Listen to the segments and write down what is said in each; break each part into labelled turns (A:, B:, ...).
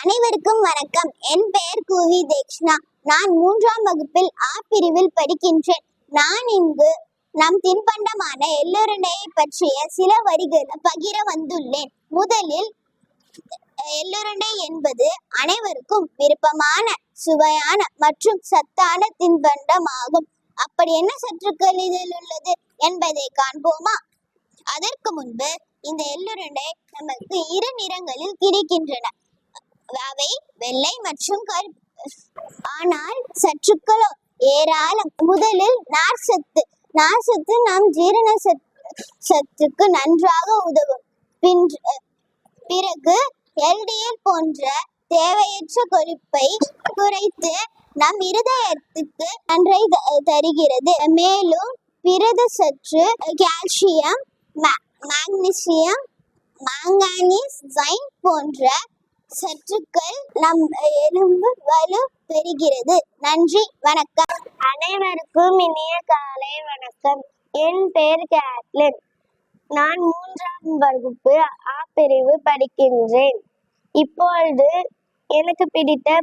A: அனைவருக்கும் வணக்கம். என் பெயர் குவி தேக்ஷ்ணா. நான் மூன்றாம் வகுப்பில் ஆ பிரிவில் படிக்கின்றேன். நான் இங்கு நம் தின்பண்டமான எள்ளுருண்டையை பற்றிய சில வரிகளை பகிர வந்துள்ளேன். முதலில் எள்ளுருண்டை என்பது அனைவருக்கும் விருப்பமான சுவையான மற்றும் சத்தான தின்பண்டம் ஆகும் அப்படி என்ன சற்றுக்கள் இதில் உள்ளது என்பதை காண்போமா? அதற்கு முன்பு இந்த எள்ளுருண்டை நமக்கு இரு நிறங்களில் கிடைக்கின்றன. அவை வெள்ளை மற்றும் கருப்பு. ஆனால் சற்றுக்கள் ஏராளம். முதலில் நார் சத்து. நார் சத்து நம் ஜீரண சத்- சத்துக்கு நன்றாக உதவும். பின்- பிறகு எல்டிஎல் போன்ற தேவையற்ற கொழுப்பை குறைத்து நம் இருதயத்துக்கு நன்றை த- தருகிறது. மேலும் பிறத சற்று கால்சியம் மேக்னீசியம் மாக்னீசியம் மாங்கனீஸ் ஜைன் போன்ற சற்றுக்கள் நம் எலும்பு வலு பெறுகிறது. நன்றி வணக்கம்.
B: அனைவருக்கும் இனிய காலை வணக்கம். என் பெயர் கேட்லின். நான் மூன்றாம் வகுப்பு ஆ பிரிவு படிக்கின்றேன். இப்பொழுது எனக்கு பிடித்த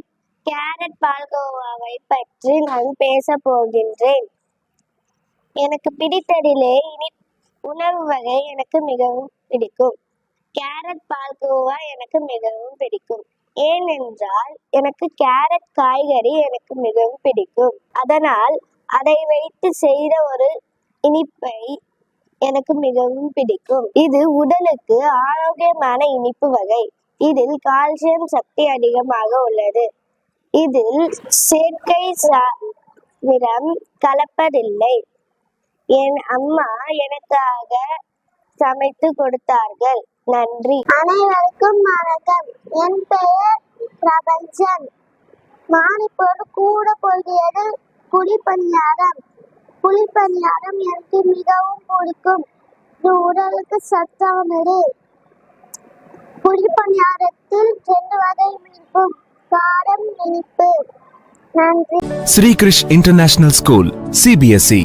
B: கேரட் பால்கோவாவை பற்றி நான் பேச போகின்றேன். எனக்கு பிடித்ததிலே இனி உணவு வகை எனக்கு மிகவும் பிடிக்கும். கேரட் பால்கோவா எனக்கு மிகவும் பிடிக்கும். ஏனென்றால் எனக்கு கேரட் காய்கறி எனக்கு மிகவும் பிடிக்கும். அதனால் அதை வைத்து செய்த ஒரு இனிப்பை எனக்கு மிகவும் பிடிக்கும். இது உடலுக்கு ஆரோக்கியமான இனிப்பு வகை. இதில் கால்சியம் சக்தி அதிகமாக உள்ளது. இதில் செயற்கை சாவிரம் கலப்பதில்லை. என் அம்மா எனக்காக சமைத்து கொடுத்தார்கள். நன்றி.
A: அனைவருக்கும் வணக்கம். என் பெயர் பிரபஞ்சன். நான் இப்போது கூட போகிறது குழிப்பணியாரம் குழிப்பணியாரம் எனக்கு மிகவும் பிடிக்கும். இது உடலுக்கு சத்தானது குழிப்பணியாரத்தில் ரெண்டு வகை இனிப்பும் காரம் இனிப்பு. நன்றி.
C: Sri Krish international school CBSE